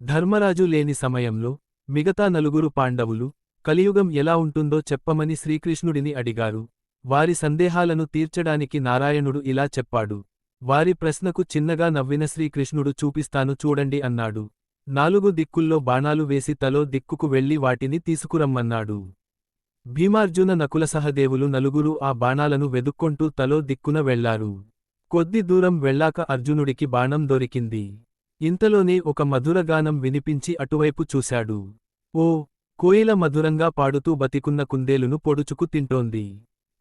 ధర్మరాజు లేని సమయంలో మిగతా నలుగురు పాండవులు కలియుగం ఎలా ఉంటుందో చెప్పమని శ్రీకృష్ణుడిని అడిగారు. వారి సందేహాలను తీర్చడానికి నారాయణుడు ఇలా చెప్పాడు. వారి ప్రశ్నకు చిన్నగా నవ్విన శ్రీకృష్ణుడు చూపిస్తాను చూడండి అన్నాడు. నాలుగు దిక్కుల్లో బాణాలు వేసి తలో దిక్కుకు వెళ్ళి వాటిని తీసుకురమ్మన్నాడు. భీమార్జున నకుల సహదేవులు నలుగురు ఆ బాణాలను వెదుక్కొంటూ తలో దిక్కున వెళ్ళారు. కొద్ది దూరం వెళ్ళాక అర్జునుడికి బాణం దొరికింది. ఇంతలోనే ఒక మధురగానం వినిపించి అటువైపు చూశాడు. ఓ కోయిల మధురంగా పాడుతూ బతికున్న కుందేలును పొడుచుకు తింటోంది.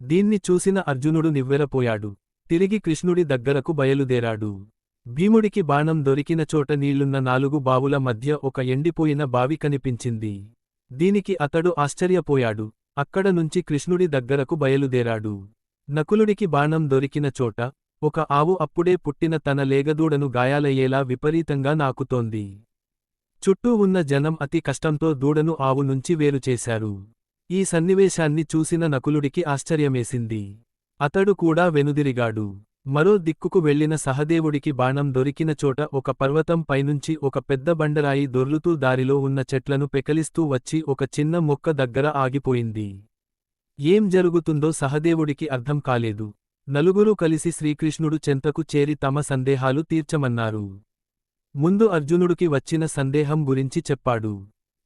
దీన్ని చూసిన అర్జునుడు నివ్వెరపోయాడు. తిరిగి కృష్ణుడి దగ్గరకు బయలుదేరాడు. భీముడికి బాణం దొరికిన చోట నీళ్ళున్న నాలుగు బావుల మధ్య ఒక ఎండిపోయిన బావి కనిపించింది. దీనికి అతడు ఆశ్చర్యపోయాడు. అక్కడ నుంచి కృష్ణుడి దగ్గరకు బయలుదేరాడు. నకులుడికి బాణం దొరికిన చోట ఒక ఆవు అప్పుడే పుట్టిన తన లేగదూడను గాయాలయ్యేలా విపరీతంగా నాకుతోంది. చుట్టూ ఉన్న జనం అతి కష్టంతో దూడను ఆవు నుంచి వేరుచేశారు ఈ సన్నివేశాన్ని చూసిన నకులుడికి ఆశ్చర్యమేసింది. అతడు కూడా వెనుదిరిగాడు. మరో దిక్కుకు వెళ్ళిన సహదేవుడికి బాణం దొరికిన చోట ఒక పర్వతం పైనుంచి ఒక పెద్ద బండరాయి దొర్లుతూ దారిలో ఉన్న చెట్లను పెకలిస్తూ వచ్చి ఒక చిన్న మొక్క దగ్గర ఆగిపోయింది. ఏం జరుగుతుందో సహదేవుడికి అర్థం కాలేదు. నలుగురు కలిసి శ్రీకృష్ణుడు చెంతకు చేరి తమ సందేహాలు తీర్చమన్నారు. ముందు అర్జునుడికి వచ్చిన సందేహం గురించి చెప్పాడు.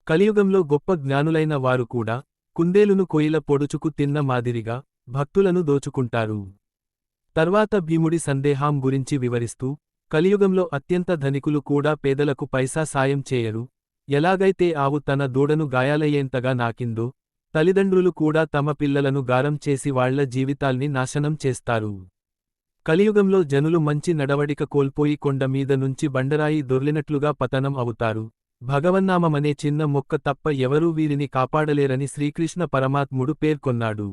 కలియుగంలో గొప్ప జ్ఞానులైన వారు కూడా కుందేలును కొయిల పొడుచుకు తిన్న మాదిరిగా భక్తులను దోచుకుంటారు. తర్వాత భీముడి సందేహం గురించి వివరిస్తూ కలియుగంలో అత్యంత ధనికులు కూడా పేదలకు పైసా సాయం చేయరు. ఎలాగైతే ఆవు తన దూడను గాయాలయ్యేంతగా నాకిందో తల్లిదండ్రులు కూడా తమ పిల్లలను గారం చేసి వాళ్ళ జీవితాల్ని నాశనం చేస్తారు. కలియుగంలో జనులు మంచి నడవడిక కోల్పోయి కొండ మీద నుంచి బండరాయి దొర్లినట్లుగా పతనం అవుతారు. భగవన్నామమనే చిన్న మొక్క తప్ప ఎవరూ వీరిని కాపాడలేరని శ్రీకృష్ణ పరమాత్ముడు పేర్కొన్నాడు.